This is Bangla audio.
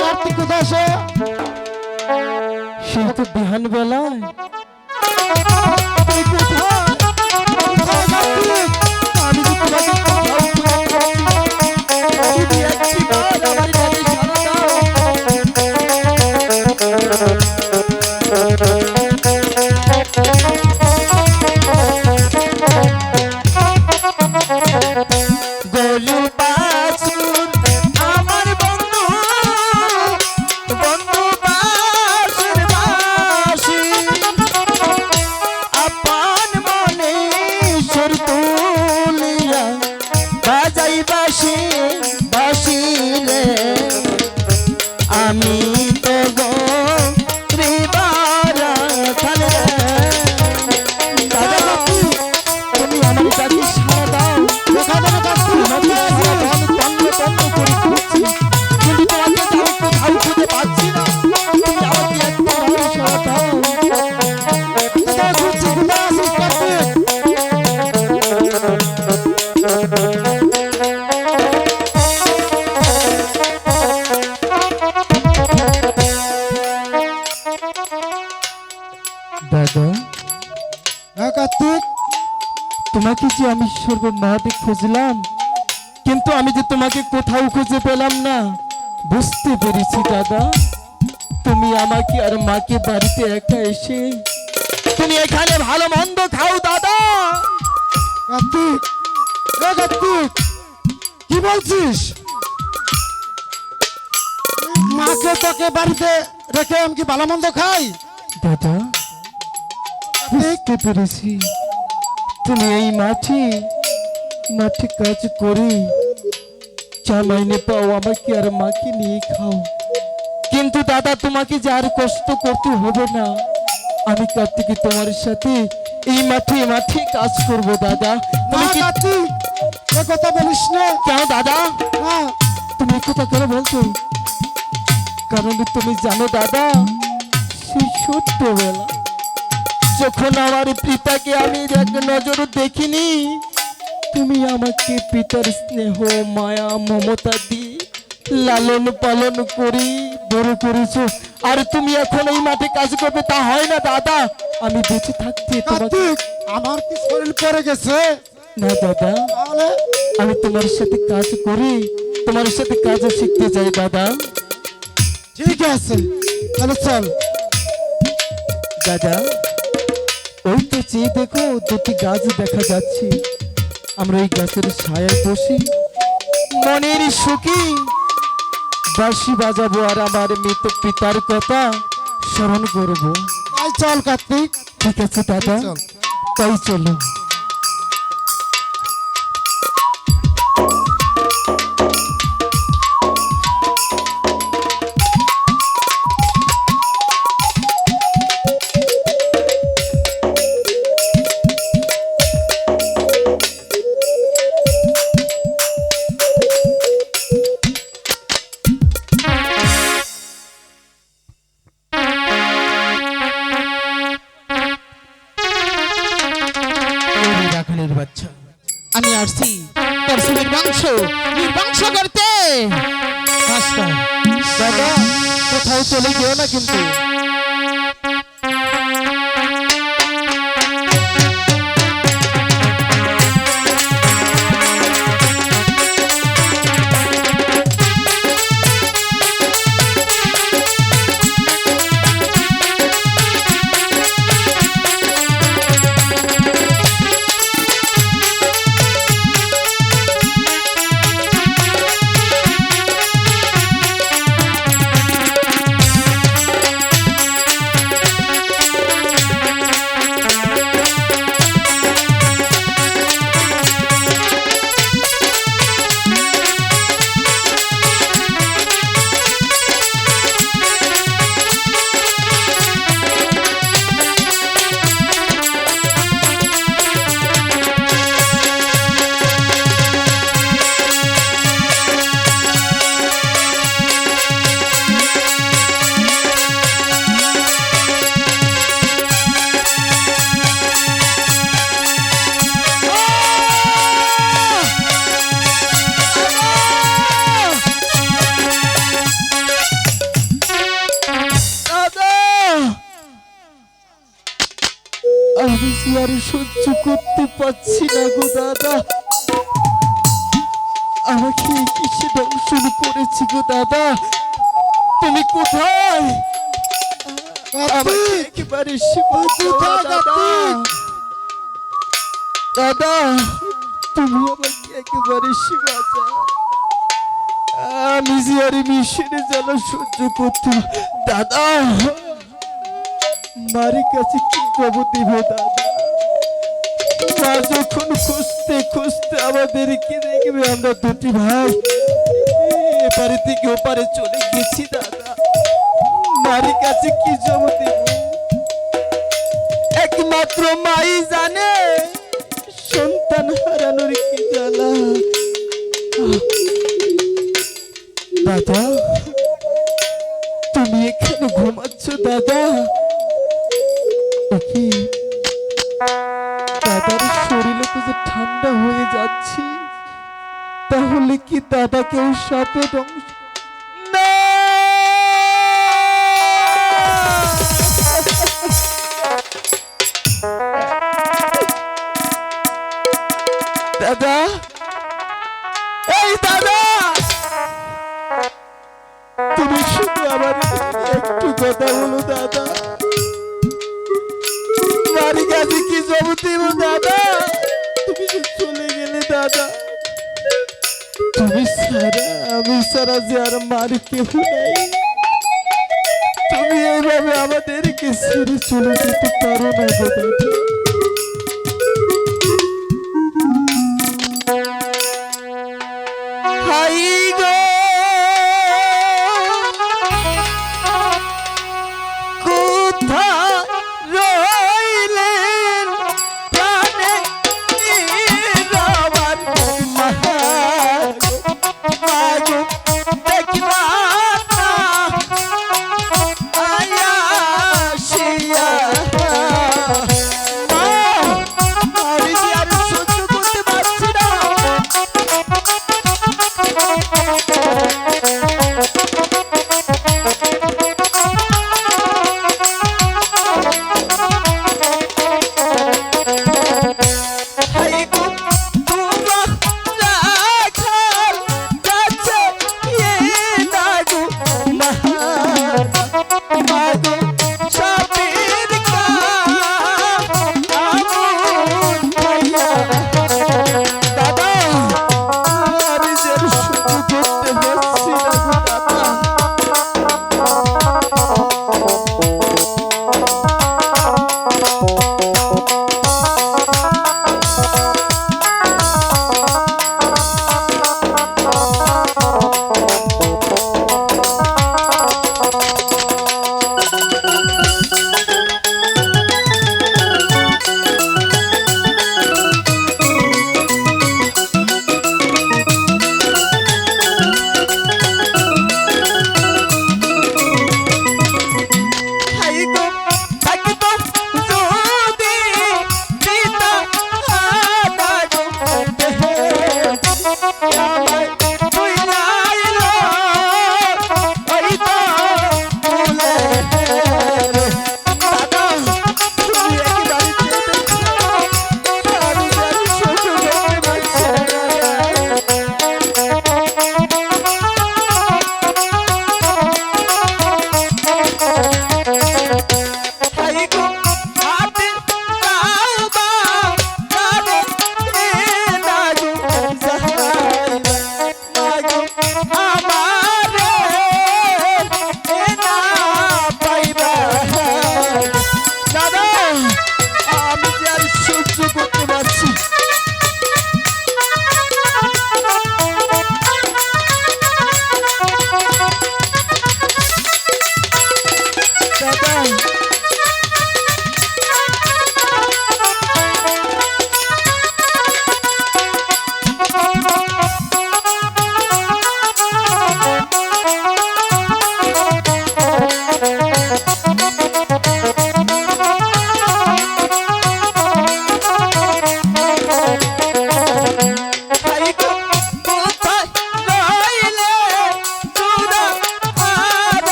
কার্তিক কোথায় সে তো বিহান বেলায়। তুই কোথায়? আসে দাদা। হ্যাঁ কার্তিক? তোমাকে যে আমি সর্বমাহাতে খুঁজলাম কিন্তু আমি যে তোমাকে কোথাও খুঁজে পেলাম না বুঝতে পেরেছি দাদা। তুমি আমাকে আর মাকে বাড়িতে একা এসে তুমি এখানে ভালো মন্দ খাও দাদা। কার্তিক? কার্তিক কি বলছিস? মাকে তোকে বাড়িতে রেখে আমি কি ভালো মন্দ খাই? দাদা বুঝতে পেরেছি। তুমি এই মাঠে মাঠে কাজ করে চা মাইনে পাও আমাকে আর মাকে নিয়ে খাও। কিন্তু দাদা তোমাকে যে আর কষ্ট করতে হবে না। আমি কার্তিকে তোমার সাথে এই মাঠে মাঠে কাজ করব দাদা। তুমি কার্তিক এ কথা বলিস না। কেন দাদা? তুমি কথা কেন বলছো? কারণ তুমি জানো দাদা সেই ছোট্টবেলা যখন আমার পিতাকে আমি এক নজর দেখিনি তুমি আমাকে পিতার স্নেহ মায়া মমতা দিয়ে লালন পালন করি বড় করেছ। আর তুমি এখন এই মাঠে কাজ করবে তা হয় না দাদা। আমি বেঁচে থাকতে আমার কি শরীর পড়ে গেছে? না দাদা। আমি তোমার সাথে কাজ করি তোমার সাথে কাজ শিখতে চাই দাদা। ঠিক আছে। তাহলে চল। দাদা। ওই চেয়ে দেখো দুটি গাছ দেখা যাচ্ছে। আমরা এই গাছের ছায়ায় বসি। মনের সুখী। বাঁশি বাজাবো আর আমার মৃত পিতার কথা স্মরণ করব। তাই চল কার্তিক। ঠিক আছে দাদা তাই চলো। মাংস নির্বংশ করতে। দাদা কোথাও চলে যেও না কিন্তু। আমি যে আর সহ্য করতে পারছি না গো দাদা। আমাকে কিসে দংশন করেছি গো দাদা? তুমি কোথায়? একেবারে দাদা। দাদা তুমি আমাকে একেবারে দাও। আমি যে আর মিশনে জ্বালা সহ্য করতে দাদা কি দেব দাদা? যখন খুঁজতে খুঁজতে আমাদেরকে দেখবে আমরা দুটি ভাই। এপারে থেকে ওপারে চলে গেছি দাদা। মারি কাছে কি জব দেব? একমাত্র মাই জানে দাদার শরীরে তো যে ঠান্ডা হয়ে যাচ্ছে তাহলে কি দাদাকেও সাথে ধ্বংস না! দাদা? এই দাদা! তুমি শুধু আমার একটু কথা বলো দাদা। বাড়ি কাছে কি সব দিব দাদা? তুমি চলে গেলে দাদা। তুমি সারা আমি সারা যে আর মারি কেউ নাই। তুমি এইভাবে আমাদেরকে ছেড়ে চলে যেতে পারো না দাদা।